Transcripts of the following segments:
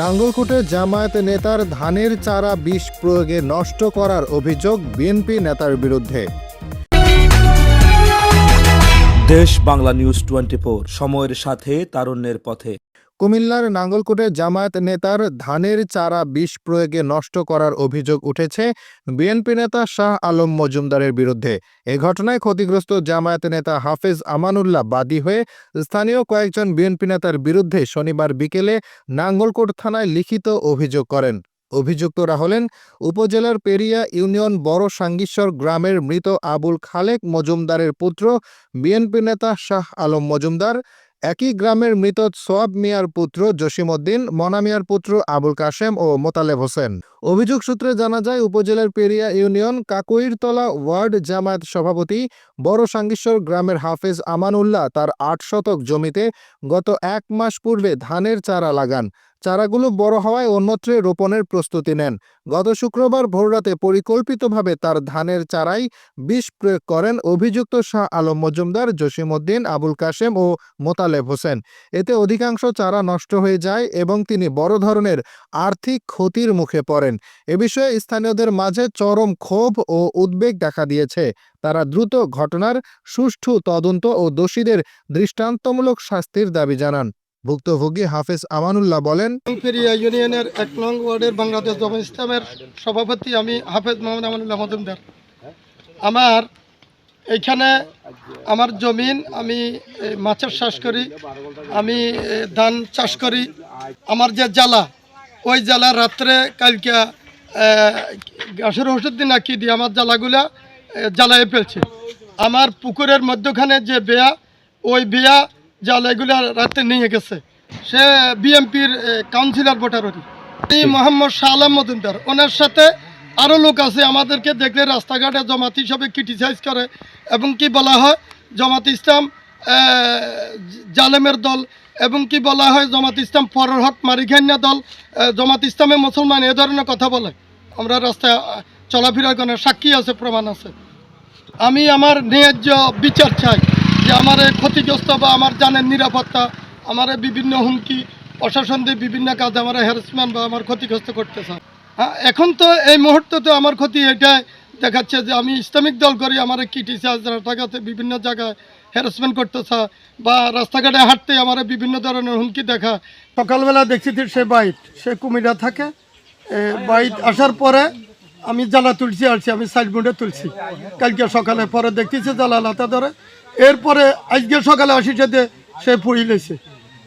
নাঙ্গলকোটে জামায়াত নেতার ধানের চারা বিষ প্রয়োগে নষ্ট করার অভিযোগ বিএনপি নেতার বিরুদ্ধে। দেশ বাংলা নিউজ টোয়েন্টি সময়ের সাথে, তারুণ্যের পথে। কুমিল্লার নাঙ্গলকোটে জামায়াত নেতার ধানের চারা বিষ প্রয়োগে নষ্ট করার অভিযোগ উঠেছে বিএনপি নেতা শাহ আলম মজুমদারের বিরুদ্ধে। এ ঘটনায় ক্ষতিগ্রস্ত জামায়াত নেতা হাফেজ আমানুল্লাহ বাদী হয়ে স্থানীয় কয়েকজন বিএনপি নেতার বিরুদ্ধে শনিবার বিকেলে নাঙ্গলকোট থানায় লিখিত অভিযোগ করেন। অভিযুক্তরা হলেন উপজেলার পেরিয়া ইউনিয়ন বড় সাঙ্গীশ্বর গ্রামের মৃত আবুল খালেক মজুমদারের পুত্র বিএনপি নেতা শাহ আলম মজুমদার একই গ্রামের মৃত সোয়াব মিয়ার পুত্র জসিমউদ্দিন মনা মিয়ার পুত্র আবুল কাশেম ও মোতালেব হোসেন। অভিযোগ সূত্রে জানা যায়, উপজেলার পেরিয়া ইউনিয়ন কাকুইরতলা ওয়ার্ড জামায়াত সভাপতি বড় সাঙ্গীশ্বর গ্রামের হাফেজ আমানুল্লাহ তার আট শতক জমিতে গত এক মাস পূর্বে ধানের চারা লাগান। চারাগুলো বড় হওয়ায় অন্যত্রে রোপণের প্রস্তুতি নেন। গত শুক্রবার ভোররাতে পরিকল্পিতভাবে তার ধানের চারাই বিষ প্রয়োগ করেন অভিযুক্ত শাহ আলম মজুমদার জসিমউদ্দিন আবুল কাশেম ও মোতালেব হোসেন। এতে অধিকাংশ চারা নষ্ট হয়ে যায় এবং তিনি বড় ধরনের আর্থিক ক্ষতির মুখে পড়েন। এ বিষয়ে স্থানীয়দের মাঝে চরম ক্ষোভ ও উদ্বেগ দেখা দিয়েছে। তারা দ্রুত ঘটনার সুষ্ঠু তদন্ত ও দোষীদের দৃষ্টান্তমূলক শাস্তির দাবি জানান। ভুক্তভোগী হাফেজ আমানুল্লাহ বলেন পেরিয়া ইউনিয়নের এক নং ওয়ার্ডের বাংলাদেশ জমা ইসলামের সভাপতি আমি হাফেজ মোহাম্মদ আমানুল্লাহ মজুমদার। আমার এইখানে আমার জমিন, আমি মাছের চাষ করি, আমি ধান চাষ করি। আমার যে জ্বালা, ওই জ্বালা রাত্রে কালকে গাছের ওষুধ দিন কি দিয়ে আমার জ্বালাগুলা জ্বালায় ফেলছে। আমার পুকুরের মধ্যখানে যে বেয়া, ওই বেয়া জ্বালাগুলা রাত্রে নিয়ে গেছে। সে বিএমপির কাউন্সিলর ভোটারই এই মোহাম্মদ শাহ আলম মজুমদার ওনার সাথে আরও লোক আছে আমাদেরকে দেখলে রাস্তাঘাটে জমাত হিসাবে ক্রিটিসাইজ করে এবং কি বলা হয় জমাত ইসলাম জালেমের দল এবং কি বলা হয় জমাত ইসলাম ফরহট মারিখান্যা দল জমাত ইসলামে মুসলমান এ ধরনের কথা বলে। আমরা রাস্তায় চলাফেরা করার সাক্ষী আছে প্রমাণ আছে। আমি আমার ন্যায্য বিচার চাই। যে আমার ক্ষতিগ্রস্ত বা আমার জানের নিরাপত্তা, আমার বিভিন্ন হুমকি, প্রশাসন দিয়ে বিভিন্ন কাজে আমার হ্যারাসমেন্ট বা আমার ক্ষতিগ্রস্ত করতেছে। হ্যাঁ এখন তো এই মুহূর্তে তো আমার ক্ষতি এটাই দেখাচ্ছে যে আমি ইসলামিক দল করি, আমার কিটিসাস রাস্তাঘাটে বিভিন্ন জায়গায় হ্যারাসমেন্ট করতেছে বা রাস্তাঘাটে হাঁটতে আমার বিভিন্ন ধরনের হুমকি দেখা সকালবেলা দেখছি সে বাইট, সে কুমিরা থাকে। বাইট আসার পরে আমি জ্বালা তুলছি আসছি আমি সাইড মুডে তুলছি। কালকে সকালে পরে দেখতেছি জ্বালা লাতা ধরে। এরপরে আজকে সকালে আসি সাথে সে পুড়ি লেছে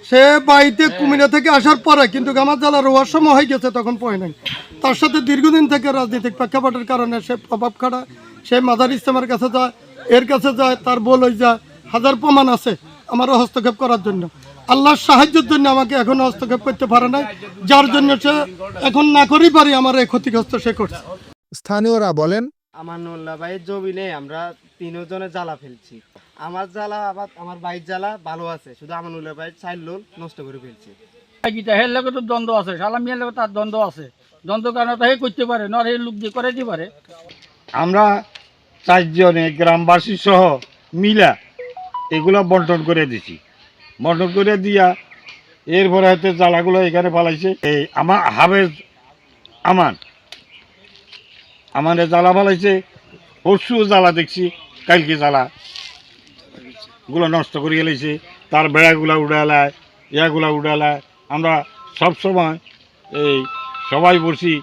সে বাড়িতে কুমিরা থেকে আসার পরে কিন্তু আমার জ্বালা রোয়ার সময় হয়ে গেছে তখন পয় নাই। তার সাথে দীর্ঘদিন থেকে রাজনৈতিক প্রেক্ষাপটের কারণে সে প্রভাব খাড়া সে মাদার ইসলামের কাছে যায় এর কাছে যায় তার বল হয়ে যায়। হাজার প্রমাণ আছে আমারও হস্তক্ষেপ করার জন্য। আল্লাহর সাহায্যের জন্য আমাকে এখন হস্তক্ষেপ করতে পারে নাই যার জন্য সে এখন না করেই পারি আমার এই ক্ষতিগ্রস্ত সে করছে। স্থানীয়রা বলেন আমানুল্লাহ ভাইয়ের জমিনে আমরা তিনজনে জ্বালা ফেলছি। আমার জ্বালা আবার আমার বাইর জ্বালা ভালো আছে শুধু আমানুল্লাহ ভাইয়ের চাইল লোল নষ্ট করে ফেলছি। গীতা হের লোকে তো দ্বন্দ্ব আছে সালামিয়ার লোকে তার দ্বন্দ্ব আছে। দ্বন্দ্ব কারণে তো হে করতে পারে নর এই লোক দিয়ে করে দিতে পারে। আমরা চারজনে গ্রামবাসী সহ মিলা এগুলো বন্টন করে দিছি। বন্টন করে দিয়া এরপরে হয়তো জ্বালাগুলো এখানে পালাইছে এই আমার হাবেজ আমান আমাদের জ্বালা পালাইছে পরশু জ্বালা দেখছি কালকে জ্বালা। গুলো নষ্ট করে গেলেছে তার বেড়াগুলা উড়ালায়, ইয়াগুলা উড়ালায়। আমরা সব সময় এই সবাই বসি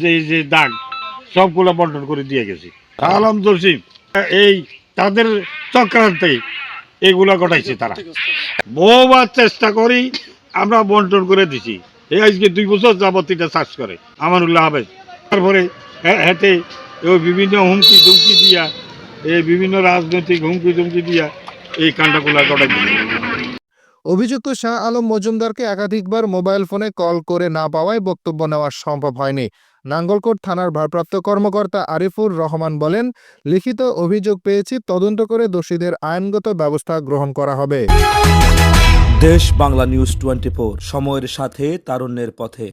যে যে দাগ, সবগুলো বন্টন করে দিয়ে গেছি। আলম জসিম এই তাদের চক্রান্তে এগুলো ঘটাইছে তারা। বহুবার চেষ্টা করি, আমরা বন্টন করে দিছি। এই আজকে দুই বছর যাবত এটা চাষ করে, আমানুল্লাহ হাবেজ তারপরে হাতে বিভিন্ন হুমকি ধুমকি দিয়া, এই বিভিন্ন রাজনৈতিক হুমকি ধুমকি দিয়া এই কাণ্ডগুলো ঘটাই দিচ্ছে অভিযুক্ত শাহ আলম মজুমদারকে একাধিকবার মোবাইল ফোনে কল করে না পাওয়ায় বক্তব্য নেওয়া সম্ভব হয়নি। নাঙ্গলকোট থানার ভারপ্রাপ্ত কর্মকর্তা আরিফুর রহমান বলেন লিখিত অভিযোগ পেয়েছি তদন্ত করে দোষীদের আইনগত ব্যবস্থা গ্রহণ করা হবে। দেশ বাংলা নিউজ টোয়েন্টি সময়ের সাথে তারুণ্যের পথে।